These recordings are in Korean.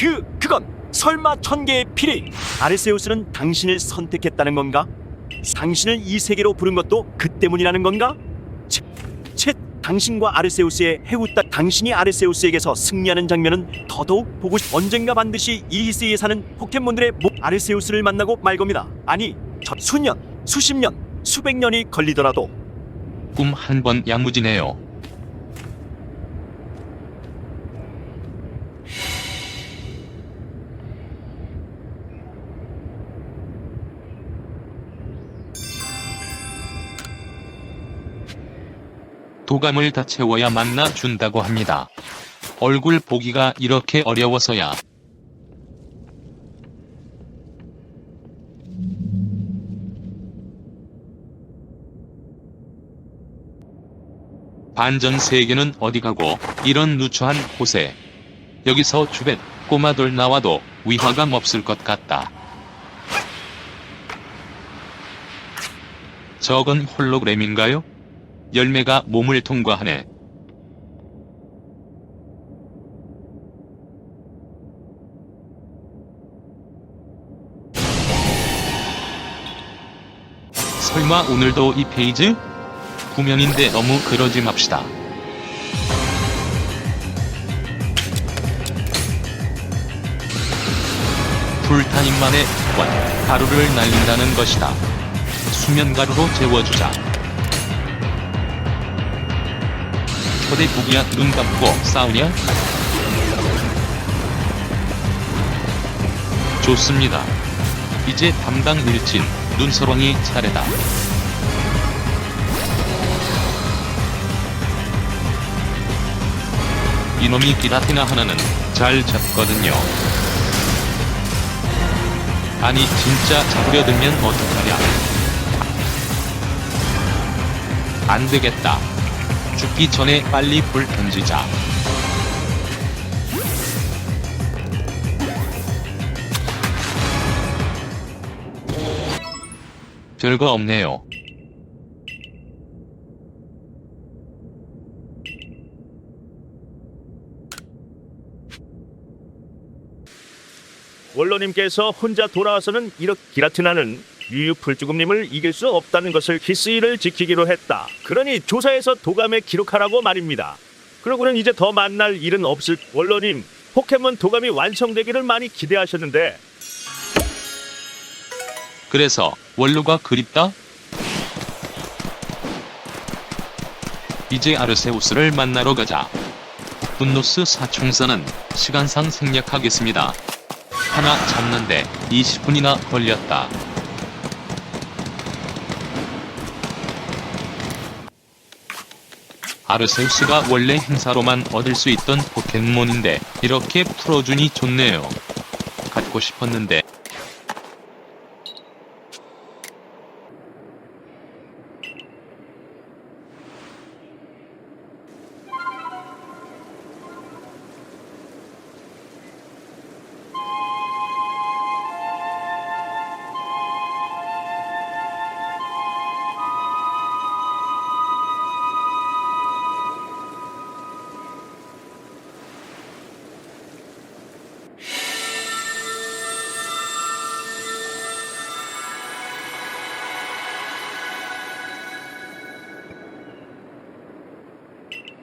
그 그건 설마 천 개의 피리 아르세우스는 당신을 선택했다는 건가? 당신을 이 세계로 부른 것도 그 때문이라는 건가? 채, 채 당신과 아르세우스의 해웃다 당신이 아르세우스에게서 승리하는 장면은 더더욱 보고 싶 언젠가 반드시 이리스에 사는 포켓몬들의 목 아르세우스를 만나고 말 겁니다 아니 저 수년 수십 년 수백 년이 걸리더라도 꿈 한 번 야무지네요. 도감을 다 채워야 만나 준다고 합니다. 얼굴 보기가 이렇게 어려워서야. 반전 세계는 어디 가고 이런 누추한 곳에 여기서 주변 꼬마돌 나와도 위화감 없을 것 같다. 저건 홀로그램인가요? 열매가 몸을 통과하네. 설마 오늘도 이 페이지? 구면인데 너무 그러지 맙시다. 풀타임만의 관 가루를 날린다는 것이다. 수면 가루로 재워주자. 초대 부기야 눈 감고 싸우냐? 좋습니다. 이제 담당 일진 눈서방이 차례다. 이놈이 기라티나 하나는 잘 잡거든요. 아니 진짜 잡으려 들면 어떡하냐. 안 되겠다. 죽기 전에 빨리 불 던지자. 별거 없네요. 원로님께서 혼자 돌아와서는 이렇게 기라티나는 유유 풀주금님을 이길 수 없다는 것을 기스이를 지키기로 했다. 그러니 조사에서 도감에 기록하라고 말입니다. 그러고는 이제 더 만날 일은 없을 원로님 포켓몬 도감이 완성되기를 많이 기대하셨는데 그래서 원로가 그립다? 이제 아르세우스를 만나러 가자. 분노스 사총사는 시간상 생략하겠습니다. 하나 잡는데 20분이나 걸렸다. 아르세우스가 원래 행사로만 얻을 수 있던 포켓몬인데 이렇게 풀어주니 좋네요. 갖고 싶었는데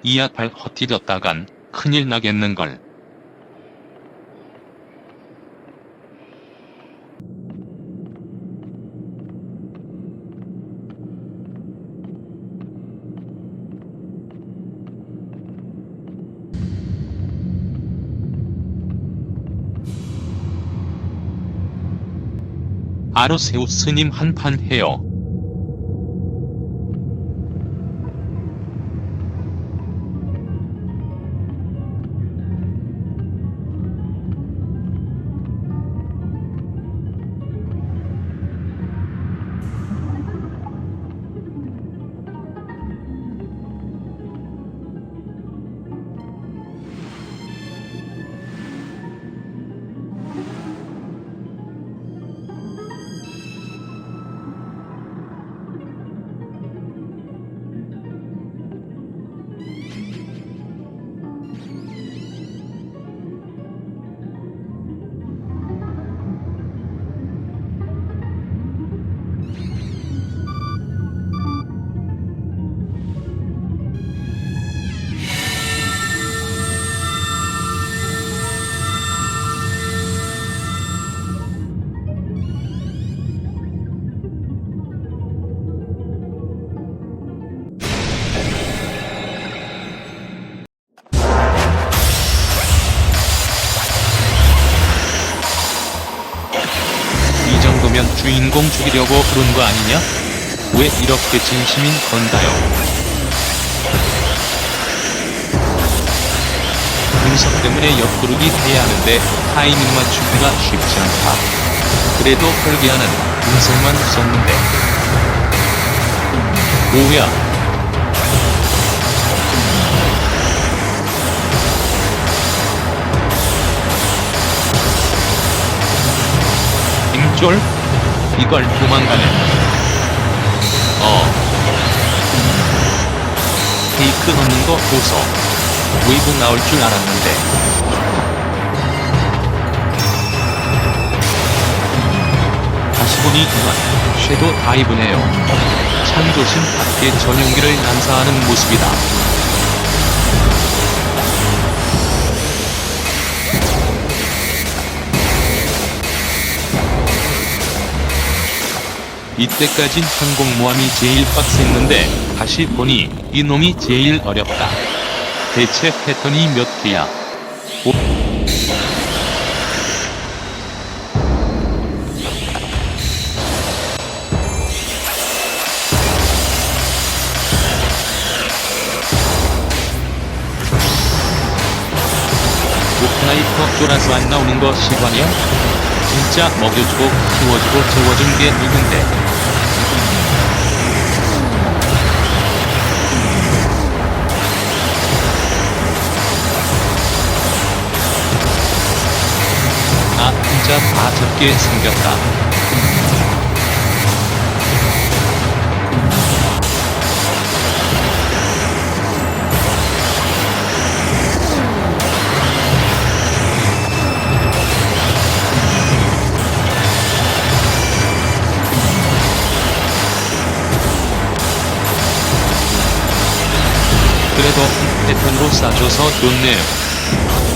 이약발 헛디뎠다간 큰일 나겠는걸. 아르세우 스님 한판 해요. 주인공 죽이려고 그런 거 아니냐? 왜 이렇게 진심인 건가요? 분석 때문에 옆구르기 해야 하는데 타이밍 맞추기가 쉽지 않다. 그래도 설계하는 분석만 썼는데. 뭐야? 임쫄? 이걸 도망가네. 어. 페이크 넣는 거 보소. 웨이브 나올 줄 알았는데. 다시 보니 이건 섀도 다이브네요. 찬조심 밖에 전용기를 난사하는 모습이다. 이때까진 항공모함이 제일 빡셌는데 다시 보니 이놈이 제일 어렵다. 대체 패턴이 몇 개야? 오- 오크나이퍼 쫄아서 안 나오는 거 실화냐? 진짜 먹여주고 키워주고 재워준 게 누군데? 아, 진짜 다 적게 생겼다. 그래도 패턴으로 싸줘서 좋네요.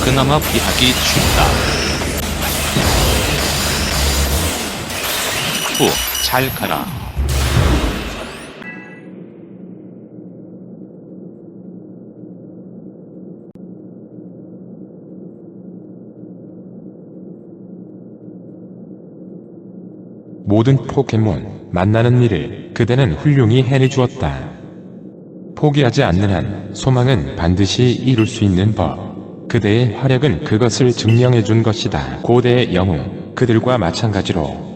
그나마 피하기 쉽다. 후, 잘 가라. 모든 포켓몬 만나는 일을 그대는 훌륭히 해내주었다. 포기하지 않는 한 소망은 반드시 이룰 수 있는 법. 그대의 활약은 그것을 증명해 준 것이다. 고대의 영웅, 그들과 마찬가지로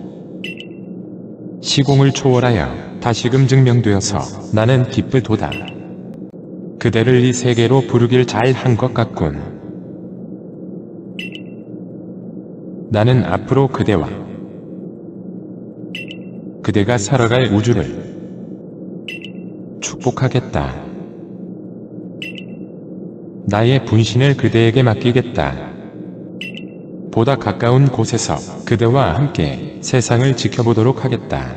시공을 초월하여 다시금 증명되어서 나는 기쁘도다. 그대를 이 세계로 부르길 잘 한 것 같군. 나는 앞으로 그대와 그대가 살아갈 우주를 축복하겠다. 나의 분신을 그대에게 맡기겠다. 보다 가까운 곳에서 그대와 함께 세상을 지켜보도록 하겠다.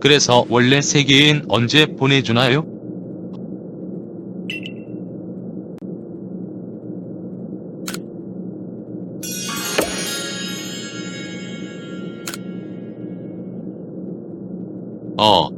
그래서 원래 세계엔 언제 보내주나요? 어,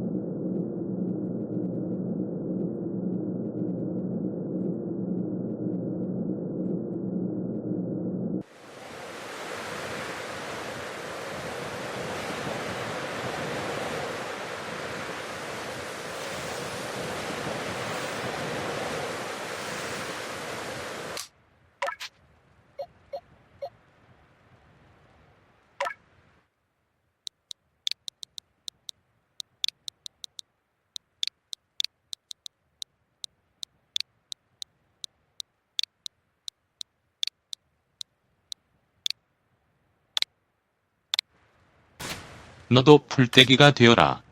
너도 풀떼기가 되어라.